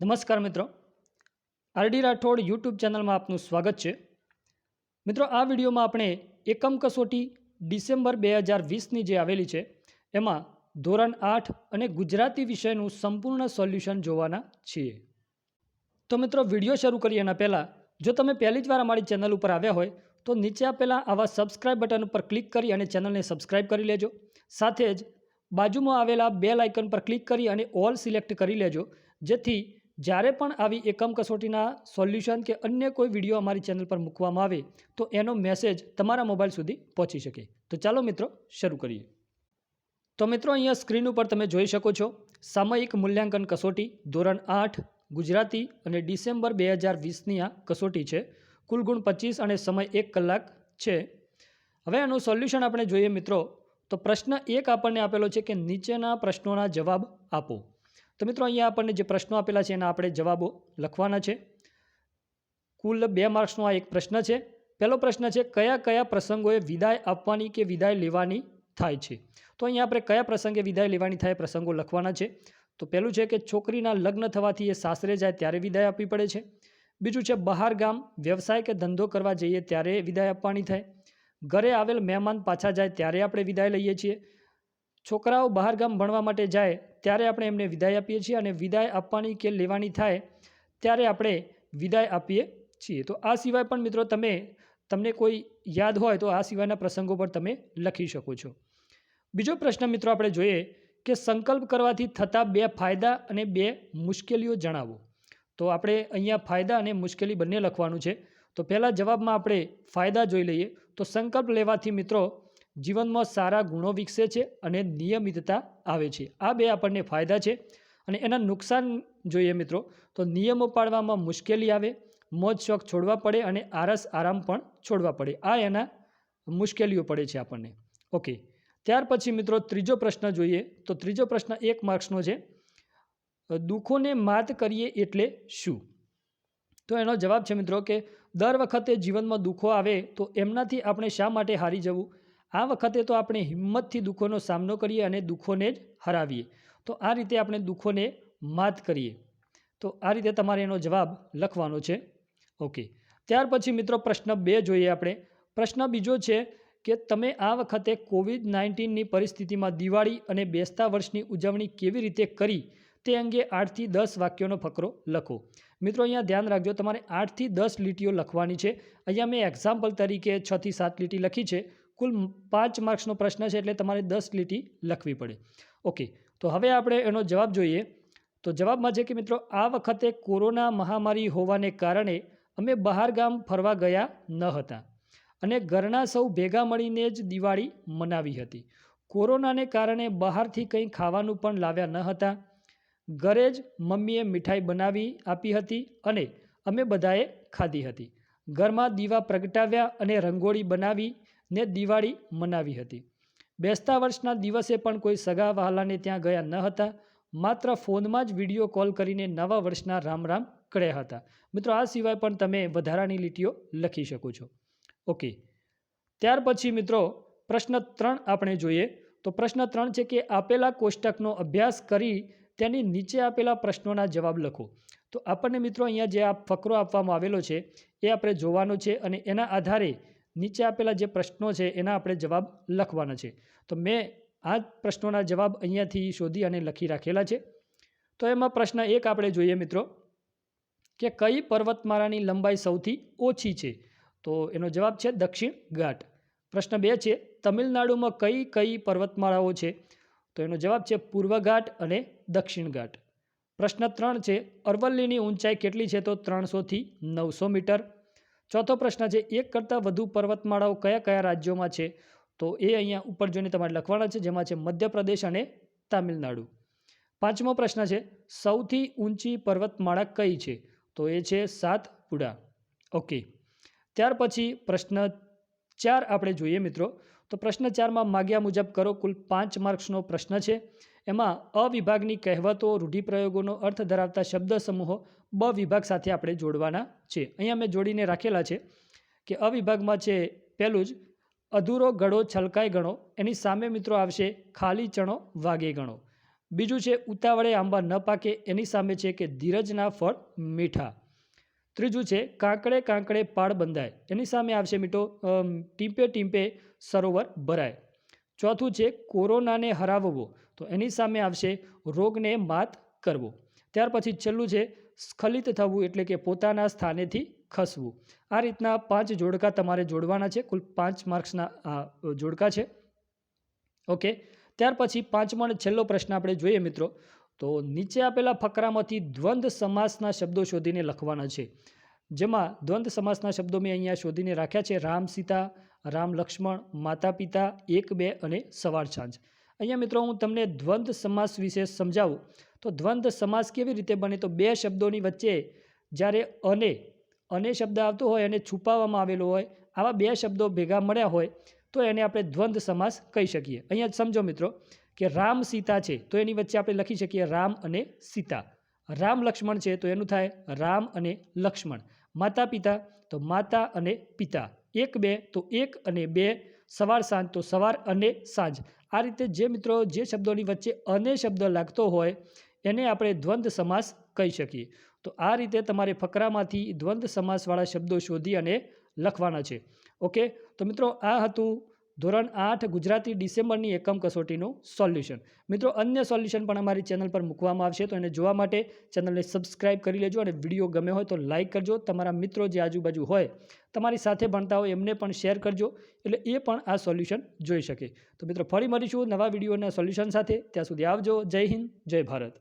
નમસ્કાર મિત્રો. RD Rathod YouTube ચેનલમાં આપનું સ્વાગત છે. મિત્રો, આ વિડીયોમાં આપણે એકમ કસોટી ડિસેમ્બર બે હજાર વીસની જે આવેલી છે, એમાં ધોરણ આઠ અને ગુજરાતી વિષયનું સંપૂર્ણ સોલ્યુશન જોવાના છીએ. તો મિત્રો, વીડિયો શરૂ કરીએ એના પહેલાં, જો તમે પહેલી જ વાર અમારી ચેનલ ઉપર આવ્યા હોય, તો નીચે આપેલા આવા સબસ્ક્રાઇબ બટન ઉપર ક્લિક કરી અને ચેનલને સબસ્ક્રાઇબ કરી લેજો. સાથે જ બાજુમાં આવેલા બેલ આઇકન પર ક્લિક કરી અને ઓલ સિલેક્ટ કરી લેજો, જેથી જ્યારે પણ આવી એકમ કસોટીના સોલ્યુશન કે અન્ય કોઈ વીડિયો અમારી ચેનલ પર મૂકવામાં આવે, તો એનો મેસેજ તમારા મોબાઈલ સુધી પહોંચી શકે. તો ચાલો મિત્રો, શરૂ કરીએ. તો મિત્રો, અહીંયા સ્ક્રીન ઉપર તમે જોઈ શકો છો, સામયિક મૂલ્યાંકન કસોટી ધોરણ આઠ, ગુજરાતી અને ડિસેમ્બર બે હજાર વીસની આ કસોટી છે. કુલ ગુણ પચીસ અને સમય એક કલાક છે. હવે આનું સોલ્યુશન આપણે જોઈએ મિત્રો, તો પ્રશ્ન એક આપણને આપેલો છે કે નીચેના પ્રશ્નોના જવાબ આપો. તો મિત્રો અહીંયા આપણને જે પ્રશ્નો આપેલા છે એના આપણે જવાબો લખવાના છે. કુલ બે માર્ક્સનો આ એક પ્રશ્ન છે. પહેલો પ્રશ્ન છે, કયા કયા પ્રસંગોએ વિદાય આપવાની કે વિદાય લેવાની થાય છે? તો અહીંયા આપણે કયા પ્રસંગે વિદાય લેવાની થાય પ્રસંગો લખવાના છે. તો પહેલું છે કે છોકરીના લગ્ન થવાથી એ સાસરે જાય ત્યારે વિદાય આપવી પડે છે. બીજું છે, બહાર ગામ વ્યવસાય કે ધંધો કરવા જઈએ ત્યારે વિદાય આપવાની થાય. ઘરે આવેલ મહેમાન પાછા જાય ત્યારે આપણે વિદાય લઈએ છીએ. છોકરાઓ બહાર ગામ ભણવા માટે જાય ત્યારે આપણે એમને વિદાય આપીએ છીએ અને વિદાય આપવાની કે લેવાની થાય ત્યારે આપણે વિદાય આપીએ છીએ. તો આ સિવાય પણ મિત્રો તમે, તમને કોઈ યાદ હોય તો આ સિવાયના પ્રસંગો પર તમે લખી શકો છો. બીજો પ્રશ્ન મિત્રો આપણે જોઈએ કે સંકલ્પ કરવાથી થતા બે ફાયદા અને બે મુશ્કેલીઓ જણાવો. તો આપણે અહીંયા ફાયદા અને મુશ્કેલી બંને લખવાનું છે. તો પહેલાં જવાબમાં આપણે ફાયદા જોઈ લઈએ. તો સંકલ્પ લેવાથી મિત્રો જીવનમાં સારા ગુણો વિકસે છે અને નિયમિતતા આવે છે. આ બે આપણને ફાયદા છે અને એના નુકસાન જોઈએ મિત્રો, તો નિયમો પાળવામાં મુશ્કેલી આવે, મોજ શોખ છોડવા પડે અને આરસ આરામ પણ છોડવા પડે. આ એના મુશ્કેલીઓ પડે છે આપણને. ઓકે ત્યાર પછી મિત્રો ત્રીજો પ્રશ્ન જોઈએ, તો ત્રીજો પ્રશ્ન એક માર્ક્સનો છે, દુઃખોને માત કરીએ એટલે શું? તો એનો જવાબ છે મિત્રો કે, દર વખતે જીવનમાં દુઃખો આવે તો એમનાથી આપણે શા માટે હારી જવું? આ વખતે તો આપણે હિંમતથી દુઃખોનો સામનો કરીએ અને દુઃખોને જ હરાવીએ. તો આ રીતે આપણે દુઃખોને માત કરીએ. તો આ રીતે તમારે એનો જવાબ લખવાનો છે. ઓકે ત્યાર પછી મિત્રો પ્રશ્ન બે જોઈએ આપણે. પ્રશ્ન બીજો છે કે તમે આ વખતે કોવિડ નાઇન્ટીનની પરિસ્થિતિમાં દિવાળી અને બેસતા વર્ષની ઉજવણી કેવી રીતે કરી તે અંગે આઠથી દસ વાક્યોનો ફકરો લખો. મિત્રો અહીંયા ધ્યાન રાખજો, તમારે આઠથી દસ લીટીઓ લખવાની છે. અહીંયા મેં એક્ઝામ્પલ તરીકે છથી સાત લીટી લખી છે. કુલ પાંચ માર્ક્સનો પ્રશ્ન છે એટલે તમારે દસ લીટી લખવી પડે. ઓકે, તો હવે આપણે એનો જવાબ જોઈએ. તો જવાબમાં છે કે મિત્રો, આ વખતે કોરોના મહામારી હોવાને કારણે અમે બહાર ગામ ફરવા ગયા ન હતા અને ઘરના સૌ ભેગા મળીને જ દિવાળી મનાવી હતી. કોરોનાને કારણે બહારથી કંઈ ખાવાનું પણ લાવ્યા ન હતા. ઘરે જ મમ્મીએ મીઠાઈ બનાવી આપી હતી અને અમે બધાએ ખાધી હતી. ઘરમાં દીવા પ્રગટાવ્યા અને રંગોળી બનાવી ને દિવાળી મનાવી હતી. બેસતા વર્ષના દિવસે પણ કોઈ સગા વહાલાને ત્યાં ગયા ન હતા. માત્ર ફોનમાં જ વીડિયો કોલ કરીને નવા વર્ષના રામ રામ કર્યા હતા. મિત્રો, આ સિવાય પણ તમે વધારાની લીટીઓ લખી શકો છો. ઓકે. ત્યાર પછી મિત્રો, પ્રશ્ન ત્રણ આપણે જોઈએ. તો પ્રશ્ન ત્રણ છે કે આપેલા કોષ્ટકનો અભ્યાસ કરી તેની નીચે આપેલા પ્રશ્નોના જવાબ લખો. તો આપણને મિત્રો અહીંયા જે આ ફકરો આપવામાં આવેલો છે, એ આપણે જોવાનો છે અને એના આધારે નીચે આપેલા જે પ્રશ્નો છે, એના આપણે જવાબ લખવાના છે. તો મેં આ પ્રશ્નોના જવાબ અહીંયાથી શોધી અને લખી રાખેલા છે. તો એમાં પ્રશ્ન એક આપણે જોઈએ મિત્રો, કે કઈ પર્વતમાળાની લંબાઈ સૌથી ઓછી છે? તો એનો જવાબ છે દક્ષિણ ઘાટ. પ્રશ્ન બે છે, તમિલનાડુમાં કઈ કઈ પર્વતમાળાઓ છે? તો એનો જવાબ છે પૂર્વ ઘાટ અને દક્ષિણ ઘાટ. પ્રશ્ન ત્રણ છે, અરવલ્લીની ઊંચાઈ કેટલી છે? તો ત્રણસોથી નવસો મીટર. ચોથો પ્રશ્ન છે, એક કરતાં વધુ પર્વતમાળાઓ કયા કયા રાજ્યોમાં છે? તો એ અહીંયા ઉપર જોઈને તમારે લખવાના છે, જેમાં છે મધ્યપ્રદેશ અને તામિલનાડુ. પાંચમો પ્રશ્ન છે, સૌથી ઊંચી પર્વતમાળા કઈ છે? તો એ છે સાતપુડા. ઓકે. ત્યાર પછી પ્રશ્ન ચાર આપણે જોઈએ મિત્રો. તો પ્રશ્ન ચારમાં માગ્યા મુજબ કરો. કુલ પાંચ માર્ક્સનો પ્રશ્ન છે. એમાં અ વિભાગની કહેવતો, રૂઢિપ્રયોગોનો અર્થ ધરાવતા શબ્દ સમૂહો બ વિભાગ સાથે આપણે જોડવાના છે. અહીંયા મેં જોડીને રાખેલા છે કે અ વિભાગમાં છે પહેલું જ, અધૂરો ગળો છલકાય ગણો, એની સામે મિત્રો આવશે ખાલી ચણો, વાગે ગણો. બીજું છે, ઉતાવળે આંબા ન પાકે, એની સામે છે કે ધીરજના ફળ મીઠા. ત્રીજું છે કાંકડે કાંકડે પાળ બંધાય. એની સામે આવશે મીઠો ટીમ્પે ટીમ્પે સરોવર ભરાય. ચોથું છે, કોરોનાને હરાવવો. તો એની સામે આવશે, રોગને માત કરવો. ત્યાર પછી છેલ્લું છે, સ્ખલિત થવું એટલે કે પોતાના સ્થાનેથી ખસવું. આ રીતના પાંચ જોડકા તમારે જોડવાના છે. કુલ પાંચ માર્ક્સના આ જોડકા છે. ઓકે. ત્યાર પછી પાંચમો અને છેલ્લો પ્રશ્ન આપણે જોઈએ મિત્રો. તો નીચે આપેલા ફકરામાંથી દ્વંદ્વ સમાસના શબ્દો શોધીને લખવાના છે. જેમાં દ્વંદ્વ સમાસના શબ્દો મેં અહીંયા શોધીને રાખ્યા છે. રામ સીતા, રામ લક્ષ્મણ, માતા પિતા, એક, બે અને સવાર સાંજ અહીંયા મિત્રો હું તમને દ્વંદ્વ સમાસ વિશે સમજાવું. તો દ્વંદ્વ સમાસ કેવી રીતે બને? તો બે શબ્દોની વચ્ચે જ્યારે અને અને શબ્દ આવતો હોય અને છુપાવવામાં આવેલો હોય, આવા બે શબ્દો ભેગા મળ્યા હોય, તો એને આપણે દ્વંદ્વ સમાસ કહી શકીએ. અહીંયા સમજો મિત્રો. કે રામ સીતા છે, તો એની વચ્ચે આપણે લખી શકીએ રામ અને સીતા. રામ લક્ષ્મણ છે, તો એનું થાય રામ અને લક્ષ્મણ. માતા પિતા, તો માતા અને પિતા. એક બે, તો એક અને બે. સવાર સાંજ, તો સવાર અને સાંજ. આ રીતે જે મિત્રો જે શબ્દોની વચ્ચે અને શબ્દ લાગતો હોય, એને આપણે દ્વંદ્વ સમાસ કહી શકીએ. તો આ રીતે તમારે ફકરામાંથી દ્વંદ્વ સમાસવાળા શબ્દો શોધી અને લખવાના છે. ઓકે? તો મિત્રો, આ હતું ધોરણ આઠ, ગુજરાતી ડિસેમ્બરની એકમ કસોટીનું સોલ્યુશન. મિત્રો, અન્ય સોલ્યુશન પણ અમારી ચેનલ પર મૂકવામાં આવશે, તો એને જોવા માટે ચેનલને સબસ્ક્રાઇબ કરી લેજો અને વીડિયો ગમે હોય તો લાઇક કરજો. તમારા મિત્રો જે આજુબાજુ હોય, તમારી સાથે ભણતા હોય, એમને પણ શેર કરજો, એટલે એ પણ આ સોલ્યુશન જોઈ શકે. તો મિત્રો, ફરી મળીશું નવા વિડીયોના સોલ્યુશન સાથે. ત્યાં સુધી આવજો. જય હિન્દ, જય ભારત.